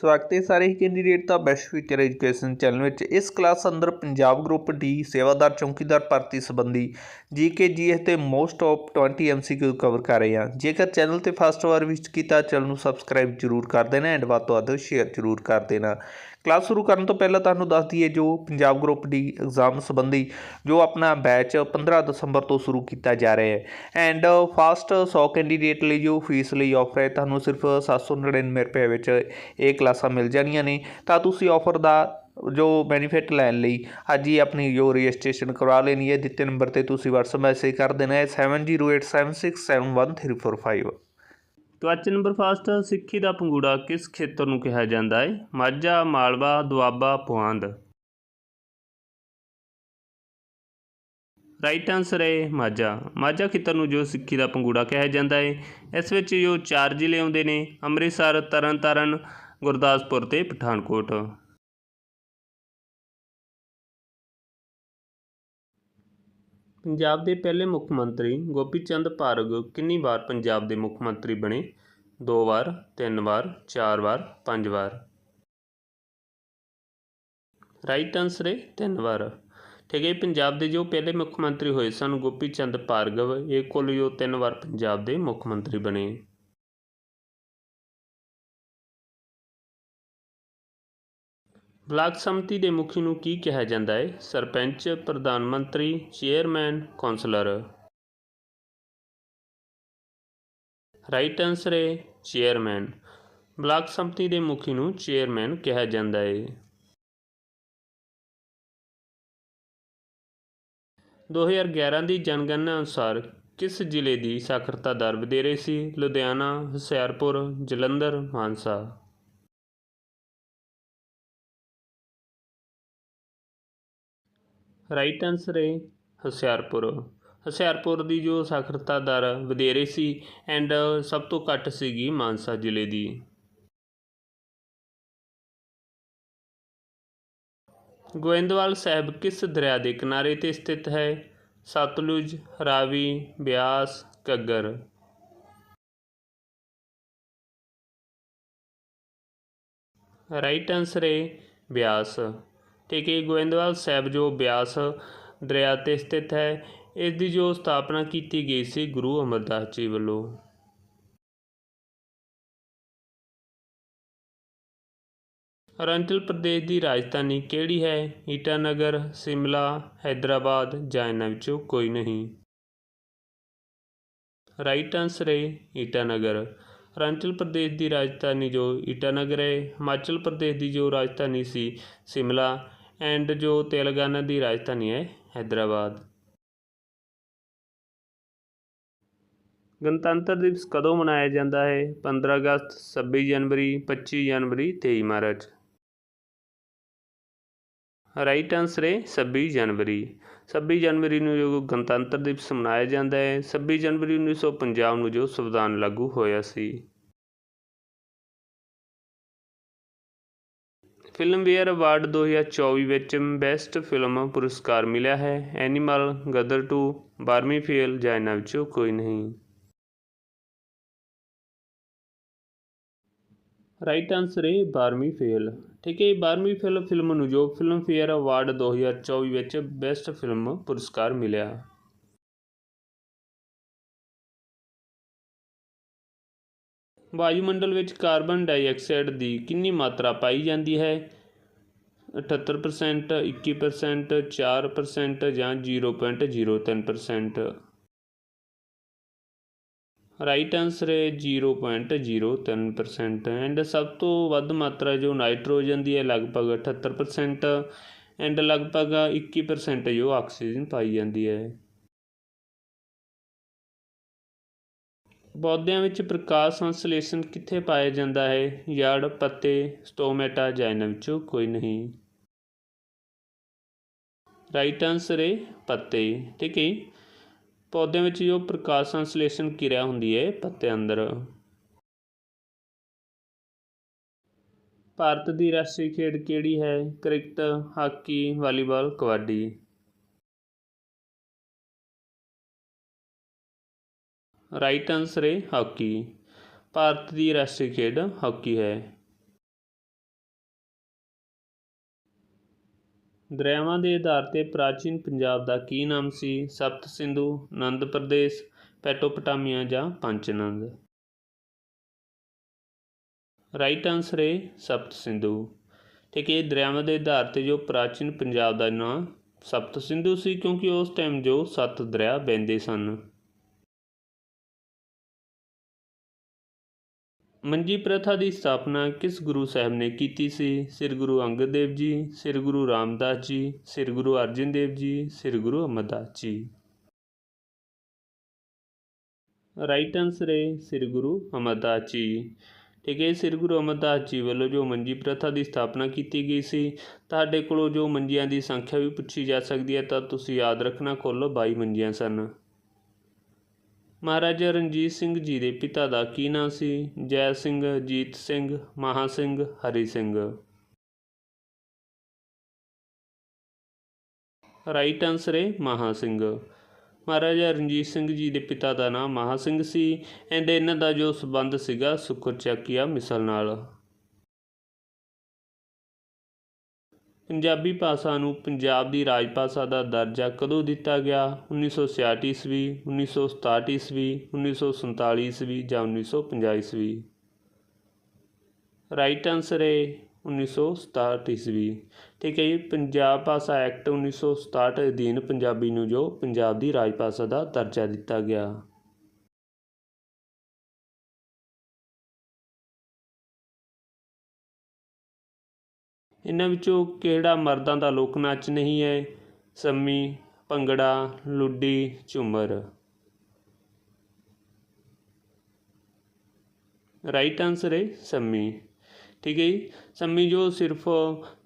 ਸਵਾਗਤ ਹੈ ਸਾਰੇ ਹੀ ਕੈਂਡੀਡੇਟ ਦਾ ਬੈਸਟ ਫਿਊਚਰ ਐਜੂਕੇਸ਼ਨ ਚੈਨਲ ਵਿੱਚ। ਇਸ ਕਲਾਸ ਅੰਦਰ ਪੰਜਾਬ ਗਰੁੱਪ ਡੀ ਸੇਵਾਦਾਰ ਚੌਕੀਦਾਰ ਭਰਤੀ ਸੰਬੰਧੀ ਜੀਕੇ ਜੀਐਸ ਤੇ ਮੋਸਟ ਆਫ 20 ਐਮਸੀਕਿਊ ਕਵਰ ਕਰ ਰਹੇ ਹਾਂ। ਜੇਕਰ ਚੈਨਲ ਤੇ ਫਸਟ ਵਾਰ ਵਿਜ਼ਿਟ ਕੀਤਾ ਚੈਨਲ ਨੂੰ ਸਬਸਕ੍ਰਾਈਬ ਜਰੂਰ ਕਰ ਦੇਣਾ ਐਂਡ ਵੱਧ ਤੋਂ ਵੱਧ ਸ਼ੇਅਰ ਜਰੂਰ ਕਰ ਦੇਣਾ। ਕਲਾਸ ਸ਼ੁਰੂ ਕਰਨ ਤੋਂ ਪਹਿਲਾਂ ਤੁਹਾਨੂੰ ਦੱਸ ਦਈਏ ਜੋ ਪੰਜਾਬ ਗਰੁੱਪ ਡੀ ਐਗਜ਼ਾਮ ਸੰਬੰਧੀ ਜੋ ਆਪਣਾ ਬੈਚ 15 ਦਸੰਬਰ ਤੋਂ ਸ਼ੁਰੂ ਕੀਤਾ ਜਾ ਰਿਹਾ ਹੈ। ਐਂਡ ਫਾਸਟ 100 ਕੈਂਡੀਡੇਟ ਲਈ ਜੋ ਫੀਸ ਲਈ ਆਫਰ ਹੈ, ਤੁਹਾਨੂੰ ਸਿਰਫ 799 ਰੁਪਏ ਵਿੱਚ ਇਹ ਕਲਾਸਾਂ ਮਿਲ ਜਾਣੀਆਂ ਨੇ, ਤਾਂ ਤੁਸੀਂ ਆਫਰ ਦਾ ਜੋ ਬੈਨੀਫਿਟ ਲੈਣ ਲਈ ਅੱਜ ਹੀ ਆਪਣੀ ਜੋ ਰਜਿਸਟ੍ਰੇਸ਼ਨ ਕਰਵਾ ਲੈਣੀ ਹੈ, ਦਿੱਤੇ ਨੰਬਰ ਤੇ ਤੁਸੀਂ WhatsApp ਮੈਸੇਜ ਕਰ ਦੇਣਾ ਹੈ 7087671545 ਕੁਐਸਚਨ ਨੰਬਰ ਫਸਟ ਸਿੱਖੀ ਦਾ ਪੰਗੂੜਾ ਕਿਸ ਖੇਤਰ ਨੂੰ ਕਿਹਾ ਜਾਂਦਾ ਹੈ? ਮਾਝਾ, ਮਾਲਵਾ, ਦੁਆਬਾ, ਪੁਆਂਦ। ਰਾਈਟ ਆਨਸਰ ਹੈ ਮਾਝਾ। ਮਾਝਾ ਖੇਤਰ ਨੂੰ ਜੋ ਸਿੱਖੀ ਦਾ ਪੰਗੂੜਾ ਕਿਹਾ ਜਾਂਦਾ ਹੈ, ਇਸ ਵਿੱਚ ਜੋ ਚਾਰ ਜ਼ਿਲ੍ਹੇ ਆਉਂਦੇ ਨੇ, ਅੰਮ੍ਰਿਤਸਰ, ਤਰਨਤਾਰਨ ਗੁਰਦਾਸਪੁਰ ਅਤੇ ਪਠਾਨਕੋਟ। ਪੰਜਾਬ ਦੇ ਪਹਿਲੇ ਮੁੱਖ ਮੰਤਰੀ ਗੋਪੀ ਚੰਦ ਭਾਰਗ ਕਿੰਨੀ ਵਾਰ ਪੰਜਾਬ ਦੇ ਮੁੱਖ ਮੰਤਰੀ ਬਣੇ? ਦੋ ਵਾਰ, ਤਿੰਨ ਵਾਰ, ਚਾਰ ਵਾਰ, ਪੰਜ ਵਾਰ। ਰਾਈਟ ਆਨਸਰ ਹੈ ਤਿੰਨ ਵਾਰ। ਠੀਕ ਹੈ ਪੰਜਾਬ ਦੇ ਜੋ ਪਹਿਲੇ ਮੁੱਖ ਮੰਤਰੀ ਹੋਏ ਸਨ ਗੋਪੀ ਚੰਦ ਭਾਰਗਵ ਇਹ ਕੁੱਲ ਜੋ ਤਿੰਨ ਵਾਰ ਪੰਜਾਬ ਦੇ ਮੁੱਖ ਮੰਤਰੀ ਬਣੇ। ਬਲਾਕ ਸੰਮਤੀ ਦੇ ਮੁਖੀ ਨੂੰ ਕੀ ਕਿਹਾ ਜਾਂਦਾ ਹੈ? ਸਰਪੰਚ, ਪ੍ਰਧਾਨ ਮੰਤਰੀ, ਚੇਅਰਮੈਨ, ਕੌਂਸਲਰ। ਰਾਈਟ ਆਨਸਰ ਹੈ ਚੇਅਰਮੈਨ। ਬਲਾਕ ਸੰਮਤੀ ਦੇ ਮੁਖੀ ਨੂੰ ਚੇਅਰਮੈਨ ਕਿਹਾ ਜਾਂਦਾ ਹੈ। 2011 ਦੀ ਜਨਗਣਨਾ ਅਨੁਸਾਰ ਕਿਸ ਜ਼ਿਲ੍ਹੇ ਦੀ ਸਾਖਰਤਾ ਦਰ ਵਧੇਰੇ ਸੀ? ਲੁਧਿਆਣਾ, ਹੁਸ਼ਿਆਰਪੁਰ, ਜਲੰਧਰ, ਮਾਨਸਾ। ਰਾਈਟ ਆਨਸਰ ਹੈ ਹੁਸ਼ਿਆਰਪੁਰ। ਹੁਸ਼ਿਆਰਪੁਰ ਦੀ ਜੋ ਸਾਖਰਤਾ ਦਰ ਵਧੇਰੇ ਸੀ ਐਂਡ ਸਭ ਤੋਂ ਘੱਟ ਸੀਗੀ ਮਾਨਸਾ ਜ਼ਿਲ੍ਹੇ ਦੀ। ਗੋਇੰਦਵਾਲ ਸਾਹਿਬ ਕਿਸ ਦਰਿਆ ਦੇ ਕਿਨਾਰੇ ਤੇ ਸਥਿਤ ਹੈ? ਸਤਲੁਜ, ਰਾਵੀ, ਬਿਆਸ, ਘੱਗਰ। ਰਾਈਟ ਆਨਸਰ ਹੈ ਬਿਆਸ। ਠੀਕ ਹੈ ਗੋਇੰਦਵਾਲ ਸਾਹਿਬ ਜੋ ਬਿਆਸ ਦਰਿਆ ਤੇ ਸਥਿਤ ਹੈ, ਇਸ ਦੀ ਜੋ ਸਥਾਪਨਾ ਕੀਤੀ ਗਈ ਸੀ ਗੁਰੂ ਅਮਰਦਾਸ ਜੀ ਵੱਲੋਂ। ਅਰੁਣਾਚਲ ਪ੍ਰਦੇਸ਼ ਦੀ ਰਾਜਧਾਨੀ ਕਿਹੜੀ ਹੈ? ਈਟਾਨਗਰ, ਸਿਮਲਾ, ਹੈਦਰਾਬਾਦ ਜਾਂ ਇਹਨਾਂ ਵਿੱਚੋਂ ਕੋਈ ਨਹੀਂ। ਰਾਈਟ ਆਨਸਰ ਹੈ ਈਟਾਨਗਰ। ਅਰੁਣਾਚਲ ਪ੍ਰਦੇਸ਼ ਦੀ ਰਾਜਧਾਨੀ ਜੋ ਈਟਾਨਗਰ ਹੈ, ਹਿਮਾਚਲ ਪ੍ਰਦੇਸ਼ ਦੀ ਜੋ ਰਾਜਧਾਨੀ ਸੀ, ਸਿਮਲਾ ਐਂਡ ਜੋ ਤੇਲੰਗਾਨਾ ਦੀ ਰਾਜਧਾਨੀ ਹੈ ਹੈਦਰਾਬਾਦ। ਗਣਤੰਤਰ ਦਿਵਸ ਕਦੋਂ ਮਨਾਇਆ ਜਾਂਦਾ ਹੈ? 15 ਅਗਸਤ 26 ਜਨਵਰੀ 25 ਜਨਵਰੀ 23 ਮਾਰਚ। ਰਾਈਟ ਆਨਸਰ ਹੈ 26 ਜਨਵਰੀ। 26 ਜਨਵਰੀ ਨੂੰ ਜੋ ਗਣਤੰਤਰ ਦਿਵਸ ਮਨਾਇਆ ਜਾਂਦਾ ਹੈ 26 ਜਨਵਰੀ 1950 ਨੂੰ ਜੋ ਸੰਵਿਧਾਨ ਲਾਗੂ ਹੋਇਆ ਸੀ। ਫਿਲਮਫੇਅਰ ਅਵਾਰਡ 2024 ਵਿੱਚ ਬੈਸਟ ਫਿਲਮ ਪੁਰਸਕਾਰ ਮਿਲਿਆ ਹੈ। ਐਨੀਮਲ ਗਦਰ 2 ਬਾਰਵੀਂ ਫੇਲ ਜਾਂ ਇਹਨਾਂ ਵਿੱਚੋਂ ਕੋਈ ਨਹੀਂ। ਰਾਈਟ ਆਨਸਰ ਹੈ 12ਵੀਂ ਫੇਲ ਠੀਕ ਹੈ 12ਵੀਂ ਫੇਲ ਫਿਲਮ ਨੂੰ ਜੋ ਫਿਲਮਫੇਅਰ ਅਵਾਰਡ 2024 ਵਿੱਚ ਬੈਸਟ ਫਿਲਮ ਪੁਰਸਕਾਰ ਮਿਲਿਆ। ਵਾਯੂਮੰਡਲ ਵਿੱਚ ਕਾਰਬਨ ਡਾਈਆਕਸਾਈਡ ਦੀ ਕਿੰਨੀ ਮਾਤਰਾ ਪਾਈ ਜਾਂਦੀ ਹੈ? 78% 21% 4% ਜਾਂ 0.03% ਰਾਈਟ ਆਨਸਰ ਹੈ 0.03% ਐਂਡ ਸਭ ਤੋਂ ਵੱਧ ਮਾਤਰਾ ਜੋ ਨਾਈਟ੍ਰੋਜਨ ਦੀ ਹੈ, ਲਗਭਗ 78% ਐਂਡ ਲਗਭਗ 21% ਜੋ ਆਕਸੀਜਨ ਪਾਈ ਜਾਂਦੀ ਹੈ। ਪੌਦਿਆਂ ਵਿੱਚ ਪ੍ਰਕਾਸ਼ ਸੰਸਲੇਸ਼ਣ ਕਿੱਥੇ ਪਾਇਆ ਜਾਂਦਾ ਹੈ? ਜੜ ਪੱਤੇ, ਸਟੋਮੈਟਾ ਜਾਂ ਇਹਨਾਂ ਵਿੱਚੋਂ ਕੋਈ ਨਹੀਂ। ਰਾਈਟ ਆਨਸਰ ਹੈ ਪੱਤੇ। ਠੀਕ ਹੈ ਪੌਦਿਆਂ ਵਿੱਚ ਜੋ ਪ੍ਰਕਾਸ਼ ਸੰਸਲੇਸ਼ਣ ਕਿਰਿਆ ਹੁੰਦੀ ਹੈ, ਪੱਤੇ ਅੰਦਰ। ਭਾਰਤ ਦੀ ਰਾਸ਼ਟਰੀ ਖੇਡ ਕਿਹੜੀ ਹੈ? Cricket, hockey, volleyball, kabaddi. Right answer ਹੈ ਹਾਕੀ ਭਾਰਤ ਦੀ ਰਾਸ਼ਟਰੀ ਖੇਡ ਹਾਕੀ ਹੈ। ਦਰਿਆਵਾਂ ਦੇ ਆਧਾਰ ਤੇ ਪ੍ਰਾਚੀਨ ਪੰਜਾਬ ਦਾ ਕੀ ਨਾਮ ਸੀ? ਸਪਤ ਸਿੰਧੂ ਨੰਦ ਪ੍ਰਦੇਸ਼, ਪੈਟੋਪਟਾਮੀਆ ਜਾਂ ਪੰਚਨੰਦ? ਰਾਈਟ ਆਨਸਰ ਹੈ ਸਪਤ ਸਿੰਧੂ। ਠੀਕ ਹੈ, ਦਰਿਆਵਾਂ ਦੇ ਆਧਾਰ ਤੇ ਜੋ ਪ੍ਰਾਚੀਨ ਪੰਜਾਬ ਦਾ ਨਾਮ ਸਪਤ ਸਿੰਧੂ ਸੀ ਕਿਉਂਕਿ ਉਸ ਟਾਈਮ ਜੋ ਸੱਤ ਦਰਿਆ ਵਹਿੰਦੇ ਸਨ। ਮੰਜੀ ਪ੍ਰਥਾ ਦੀ ਸਥਾਪਨਾ ਕਿਸ ਗੁਰੂ ਸਾਹਿਬ ਨੇ ਕੀਤੀ ਸੀ? ਸ੍ਰੀ ਗੁਰੂ ਅੰਗਦ ਦੇਵ ਜੀ, ਸ੍ਰੀ ਗੁਰੂ ਰਾਮਦਾਸ ਜੀ, ਸ੍ਰੀ ਗੁਰੂ ਅਰਜਨ ਦੇਵ ਜੀ, ਸ੍ਰੀ ਗੁਰੂ ਅਮਰਦਾਸ ਜੀ। ਰਾਈਟ ਆਨਸਰ ਹੈ ਸ੍ਰੀ ਗੁਰੂ ਅਮਰਦਾਸ ਜੀ। ਠੀਕ ਹੈ, ਸ੍ਰੀ ਗੁਰੂ ਅਮਰਦਾਸ ਜੀ ਵੱਲੋਂ ਜੋ ਮੰਜੀ ਪ੍ਰਥਾ ਦੀ ਸਥਾਪਨਾ ਕੀਤੀ ਗਈ ਸੀ, ਤੁਹਾਡੇ ਕੋਲੋਂ ਜੋ ਮੰਜੀਆਂ ਦੀ ਸੰਖਿਆ ਵੀ ਪੁੱਛੀ ਜਾ ਸਕਦੀ ਹੈ, ਤਾਂ ਤੁਸੀਂ ਯਾਦ ਰੱਖਣਾ ਕੋਲ 22 ਮੰਜੀਆਂ ਸਨ। ਮਹਾਰਾਜਾ ਰਣਜੀਤ ਸਿੰਘ ਜੀ ਦੇ ਪਿਤਾ ਦਾ ਕੀ ਨਾਂ ਸੀ? ਜੈ ਸਿੰਘ, ਜੀਤ ਸਿੰਘ, ਮਹਾ ਸਿੰਘ, ਹਰੀ ਸਿੰਘ। ਰਾਈਟ ਆਨਸਰ ਹੈ ਮਹਾ ਸਿੰਘ। ਮਹਾਰਾਜਾ ਰਣਜੀਤ ਸਿੰਘ ਜੀ ਦੇ ਪਿਤਾ ਦਾ ਨਾਮ ਮਹਾ ਸਿੰਘ ਸੀ ਐਂਡ ਇਹਨਾਂ ਦਾ ਜੋ ਸਬੰਧ ਸੀਗਾ ਸੁਕਰ ਮਿਸਲ ਨਾਲ। ਪੰਜਾਬੀ ਭਾਸ਼ਾ ਨੂੰ ਪੰਜਾਬ ਦੀ ਰਾਜ ਭਾਸ਼ਾ ਦਾ ਦਰਜਾ ਕਦੋਂ ਦਿੱਤਾ ਗਿਆ? 1966 ਈਸਵੀ 1967 ਈਸਵੀ 1947 ਈਸਵੀ ਜਾਂ 1950 ਈਸਵੀ? ਰਾਈਟ ਆਨਸਰ ਹੈ 1967 ਈਸਵੀ। ਠੀਕ ਹੈ ਜੀ, ਪੰਜਾਬ ਭਾਸ਼ਾ ਐਕਟ 1967 ਅਧੀਨ ਪੰਜਾਬੀ ਨੂੰ ਜੋ ਪੰਜਾਬ ਦੀ ਰਾਜ ਭਾਸ਼ਾ ਦਾ ਦਰਜਾ ਦਿੱਤਾ ਗਿਆ। ਇਹਨਾਂ ਵਿੱਚੋਂ ਕਿਹੜਾ ਮਰਦਾਂ ਦਾ ਲੋਕ ਨਾਚ ਨਹੀਂ ਹੈ? ਸੰਮੀ, ਭੰਗੜਾ, ਲੁੱਡੀ, ਝੂਮਰ। ਰਾਈਟ ਆਨਸਰ ਹੈ ਸੰਮੀ। ਠੀਕ ਹੈ ਜੀ? ਸੰਮੀ ਜੋ ਸਿਰਫ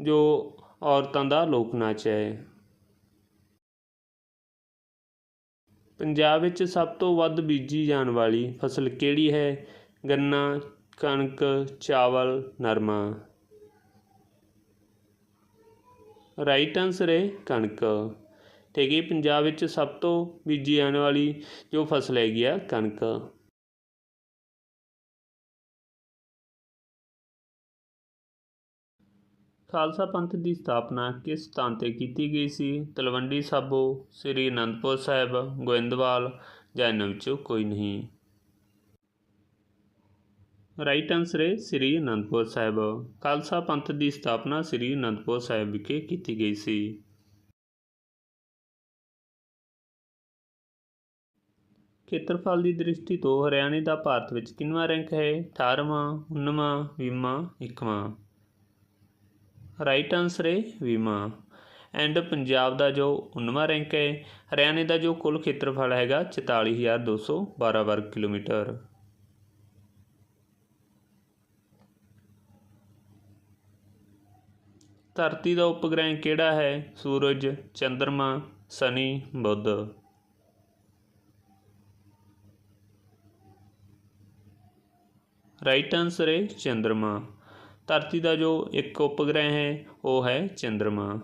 ਜੋ ਔਰਤਾਂ ਦਾ ਲੋਕ ਨਾਚ ਹੈ। ਪੰਜਾਬ ਵਿੱਚ ਸਭ ਤੋਂ ਵੱਧ ਬੀਜੀ ਜਾਣ ਵਾਲੀ ਫਸਲ ਕਿਹੜੀ ਹੈ? ਗੰਨਾ, ਕਣਕ, ਚਾਵਲ, ਨਰਮਾ। ਰਾਈਟ ਆਨਸਰ ਹੈ ਕਣਕ। ਠੀਕ ਹੈ ਪੰਜਾਬ ਵਿੱਚ ਸਭ ਤੋਂ ਬੀਜੀ ਜਾਣ ਵਾਲੀ ਜੋ ਫਸਲ ਹੈਗੀ ਆ, ਕਣਕ। ਖਾਲਸਾ ਪੰਥ ਦੀ ਸਥਾਪਨਾ ਕਿਸ ਸਥਾਨ ਤੇ ਕੀਤੀ ਗਈ ਸੀ? ਤਲਵੰਡੀ ਸਾਬੋ, ਸ੍ਰੀ ਅਨੰਦਪੁਰ ਸਾਹਿਬ, ਗੋਇੰਦਵਾਲ ਜਾਂ ਇਹਨਾਂ ਵਿੱਚੋਂ ਕੋਈ ਨਹੀਂ। ਰਾਈਟ ਆਨਸਰ ਹੈ ਸ੍ਰੀ ਅਨੰਦਪੁਰ ਸਾਹਿਬ। ਖਾਲਸਾ ਪੰਥ ਦੀ ਸਥਾਪਨਾ ਸ੍ਰੀ ਅਨੰਦਪੁਰ ਸਾਹਿਬ ਵਿਖੇ ਕੀਤੀ ਗਈ ਸੀ। ਖੇਤਰਫਲ ਦੀ ਦ੍ਰਿਸ਼ਟੀ ਤੋਂ ਹਰਿਆਣੇ ਦਾ ਭਾਰਤ ਵਿੱਚ ਕਿੰਨਵਾਂ ਰੈਂਕ ਹੈ? 18ਵਾਂ 19ਵਾਂ 20ਵਾਂ 21ਵਾਂ ਰਾਈਟ ਆਨਸਰ ਹੈ 20ਵਾਂ ਐਂਡ ਪੰਜਾਬ ਦਾ ਜੋ 19ਵਾਂ ਰੈਂਕ ਹੈ, ਹਰਿਆਣੇ ਦਾ ਜੋ ਕੁੱਲ ਖੇਤਰਫਲ ਹੈਗਾ 44212 ਵਰਗ ਕਿਲੋਮੀਟਰ। ਧਰਤੀ ਦਾ ਉਪਗ੍ਰਹਿ ਕਿਹੜਾ ਹੈ? ਸੂਰਜ, ਚੰਦਰਮਾ, ਸ਼ਨੀ, ਬੁੱਧ। ਰਾਈਟ ਆਨਸਰ ਹੈ ਚੰਦਰਮਾ। ਧਰਤੀ ਦਾ ਜੋ ਇੱਕ ਉਪਗ੍ਰਹਿ ਹੈ, ਉਹ ਹੈ ਚੰਦਰਮਾ।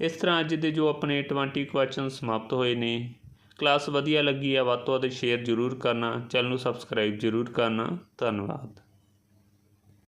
ਇਸ ਤਰ੍ਹਾਂ ਅੱਜ ਦੇ ਜੋ ਆਪਣੇ 20 ਕੁਐਸਚਨ ਸਮਾਪਤ ਹੋਏ ਨੇ ਕਲਾਸ ਵਧੀਆ ਲੱਗੀ ਆ, ਵੱਧ ਤੋਂ ਵੱਧ ਸ਼ੇਅਰ ਜ਼ਰੂਰ ਕਰਨਾ, ਚੈਨਲ ਨੂੰ ਸਬਸਕ੍ਰਾਈਬ ਜ਼ਰੂਰ ਕਰਨਾ। ਧੰਨਵਾਦ।